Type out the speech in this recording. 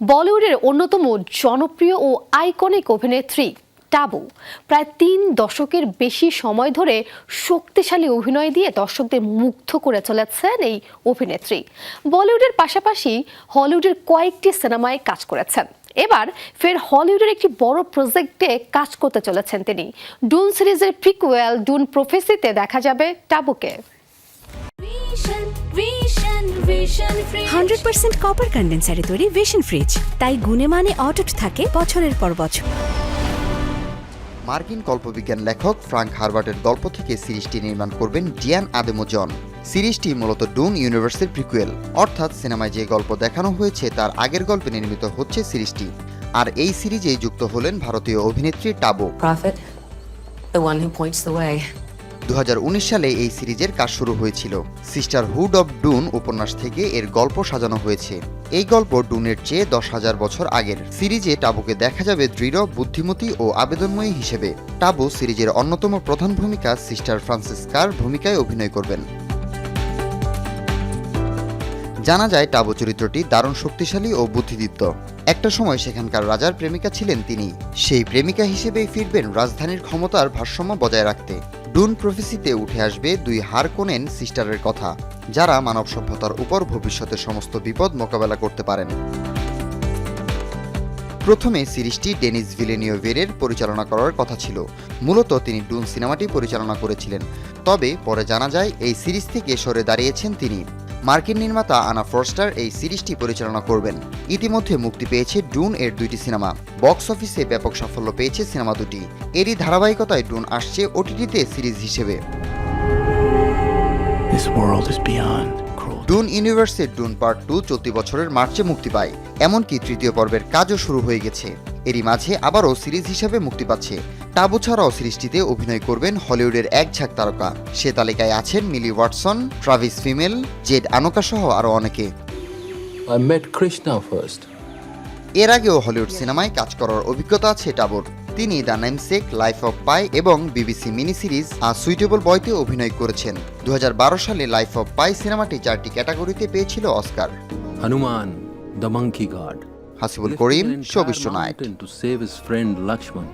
বলিউডের অন্যতম জনপ্রিয় ও আইকনিক অভিনেত্রী টাবু। প্রায় তিন দশকের বেশি সময় ধরে শক্তিশালী অভিনয় দিয়ে দর্শকদের মুগ্ধ করে চলেছেন এই অভিনেত্রী। বলিউডের পাশাপাশি হলিউডের কয়েকটি সিনেমায় কাজ করেছেন। এবার ফের হলিউডের একটি বড় প্রজেক্টে কাজ করতে চলেছেন তিনি। ডুন সিরিজের প্রিকুয়েল ডুন প্রফেসিতে দেখা যাবে টাবুকে। হান্ড্রেড পার্সেন্ট কপার কন্ডেন্সারে তৈরি ভিশন ফ্রিজ তাই গুণে মানে অটুট থাকে বছরের পর বছর। মার্কিন কল্পবিজ্ঞান লেখক ফ্রাঙ্ক হারবার্টের গল্প থেকে সিরিজটি নির্মাণ করবেন ডিয়ান আদেমোজন। সিরিজটি মূলত ডুন ইউনিভার্সের প্রিকুয়েল অর্থাৎ সিনেমায় যে গল্প দেখানো হয়েছে তার আগের গল্পে নির্মিত হচ্ছে সিরিজটি। আর এই সিরিজে যুক্ত হলেন ভারতীয় অভিনেত্রী টাবো। দু সালে এই সিরিজের কাজ শুরু হয়েছিল। সিস্টার হুড অব ডুন উপন্যাস থেকে এর গল্প সাজানো হয়েছে। এই গল্প ডুনের চেয়ে দশ হাজার বছর আগের। সিরিজে টাবুকে দেখা যাবে দৃঢ়, বুদ্ধিমতী ও আবেদনময়ী হিসেবে। টাবু সিরিজের অন্যতম প্রধান ভূমিকা সিস্টার ফ্রান্সিসকার ভূমিকায় অভিনয় করবেন। জানা যায়, টাবু চরিত্রটি দারুণ শক্তিশালী ও বুদ্ধিদীপ্ত। একটা সময় সেখানকার রাজার প্রেমিকা ছিলেন তিনি। সেই প্রেমিকা হিসেবেই ফিরবেন রাজধানীর ক্ষমতার ভারসাম্য বজায় রাখতে। ডুন প্রফেসিতে উঠে আসবে দুই হারকোনেন সিস্টারের কথা, যারা মানব সভ্যতার উপর ভবিষ্যতে সমস্ত বিপদ মোকাবেলা করতে পারেন। প্রথমে সিরিজটি ডেনিস ভিলেনিওভেরের পরিচালনা করার কথা ছিল। মূলত তিনি ডুন সিনেমাটি পরিচালনা করেছিলেন। তবে পরে জানা যায়, এই সিরিজ থেকে সরে দাঁড়িয়েছেন তিনি। মার্কিন নির্মাতা আনা ফরস্টার এই সিরিজটি পরিচালনা করবেন। ইতিমধ্যে মুক্তি পেয়েছে ডুন এর দুইটি সিনেমা। বক্স অফিসে ব্যাপক সাফল্য পেয়েছে সিনেমা দুটি। এরই ধারাবাহিকতায় ডুন আসছে ওটিটিতে সিরিজ হিসেবে. ডুন ইউনিভার্সের ডুন পার্ট টু চলতি বছরের মার্চে মুক্তি পায়। এমনকি তৃতীয় পর্বের কাজও শুরু হয়ে গেছে। এরই মাঝে আবারও সিরিজ হিসাবে মুক্তি পাচ্ছে। টাবু ছাড়াও সৃষ্টিতে অভিনয় করবেন হলিউডের এক ঝাঁক তারকা। সে তালিকায় আছেন Emily Watson Travis Fimmel Jade Anouka সহ আরও অনেকে। এর আগেও হলিউড সিনেমায় কাজ করার অভিজ্ঞতা আছে টাবুর। তিনি the Namesake Life of Pi এবং বিবিসি মিনি সিরিজ আর সুইটেবল বয়তে অভিনয় করেছেন। দু হাজার বারো সালে লাইফ অফ পাই সিনেমাটি চারটি ক্যাটাগরিতে পেয়েছিল Oscar. Hanuman the monkey god. Hasibul Karim night mountain to save his friend Lakshman.